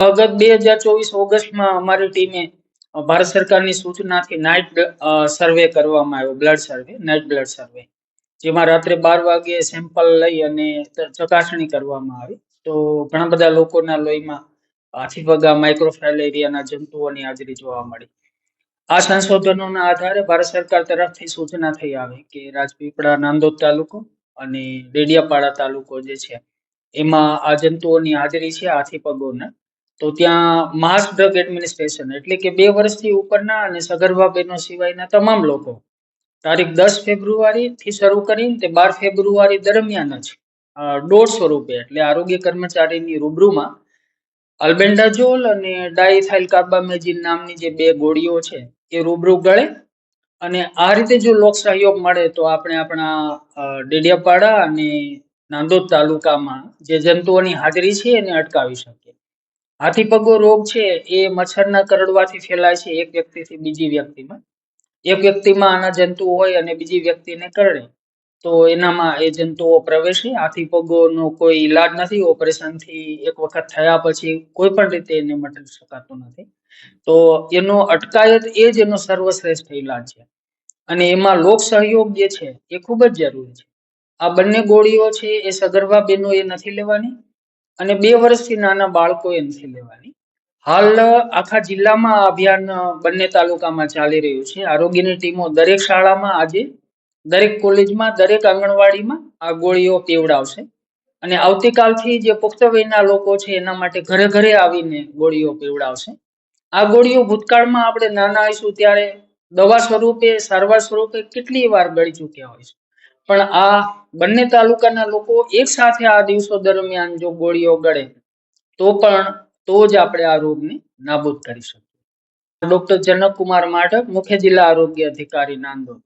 ગત બે હજાર ચોવીસ ઓગસ્ટમાં અમારી ટીમે ભારત સરકારની સૂચનાથી નાઇટ સર્વે કરવામાં આવ્યો, blood survey, night blood survey. જેમાં રાત્રે બાર વાગે સેમ્પલ લઈ અને ચકાસણી કરવામાં આવી. તો ઘણા બધા લોકોના લોહીમાં હાથીપગા માઇક્રોફાઇલેરિયાના જંતુઓની હાજરી જોવા મળી. આ સંશોધનોના આધારે ભારત સરકાર તરફથી સૂચના થઈ આવી કે રાજપીપળા નાંદોદ તાલુકો અને ડેડિયાપાડા તાલુકો જે છે, એમાં આ જંતુઓની હાજરી છે હાથીપગોના તો ત્યાં માસ ડ્રગ એડમિનિસ્ટ્રેશન એટલે કે બે વર્ષથી ઉપરના અને સગર્ભા બહેનો સિવાયના તમામ લોકો તારીખ દસ ફેબ્રુઆરીથી શરૂ કરીને તે બાર ફેબ્રુઆરી દરમિયાન જ ડોઝ સ્વરૂપે એટલે આરોગ્ય કર્મચારીની રૂબરૂમાં અલ્બેન્ડાઝોલ અને ડાયથાઇલ કાર્બામેજિન નામની જે બે ગોળીઓ છે એ રૂબરૂ ગળે અને આ રીતે જો લોક સહયોગ મળે તો આપણે આપણા ડેડિયાપાડા અને નાંદોદ તાલુકામાં જે જંતુઓની હાજરી છે એને અટકાવી શકીએ. હાથીપગો રોગ છે એ મચ્છરના કરડવાથી ફેલાય છે એક વ્યક્તિથી બીજી વ્યક્તિમાં. એક વ્યક્તિમાં આના જંતુ હોય અને બીજી વ્યક્તિને કરડે, તો એનામાં એ જંતુઓ પ્રવેશે. હાથીપગોનો કોઈ ઈલાજ નથી, ઓપરેશનથી એક વખત થયા પછી કોઈ પણ રીતે એને મટાડી શકાતું નથી. તો એનો અટકાયત એ જ એનો સર્વશ્રેષ્ઠ ઈલાજ છે. અને એમાં લોક સહયોગ જે છે એ ખૂબ જ જરૂરી છે. આ બંને ગોળીઓ છે એ સગર્ભા બહેનોએ નથી લેવાની અને બે વર્ષથી નાના બાળકોએ નથી લેવાની. હાલ આખા જિલ્લામાં આ અભિયાન બંને તાલુકામાં ચાલી રહ્યું છે. આરોગ્યની ટીમો દરેક શાળામાં આજે દરેક કોલેજમાં દરેક આંગણવાડીમાં આ ગોળીઓ પીવડાવશે. અને આવતીકાલથી જે પુખ્ત વયના લોકો છે એના માટે ઘરે ઘરે આવીને ગોળીઓ પીવડાવશે. આ ગોળીઓ ભૂતકાળમાં આપણે નાના હોઈશું ત્યારે દવા સ્વરૂપે સારવાર સ્વરૂપે કેટલી વાર ગળી ચૂક્યા હોય છે? પણ આ બંને તાલુકાના લોકો એક સાથે આ દિવસો દરમિયાન જો ગોળીઓ ગળે તો પણ તો જ આપણે આ રોગને નાબૂદ કરી શકીએ. ડોક્ટર જનક કુમાર માઢક મુખ્ય જિલ્લા આરોગ્ય અધિકારી, નાંદોદ.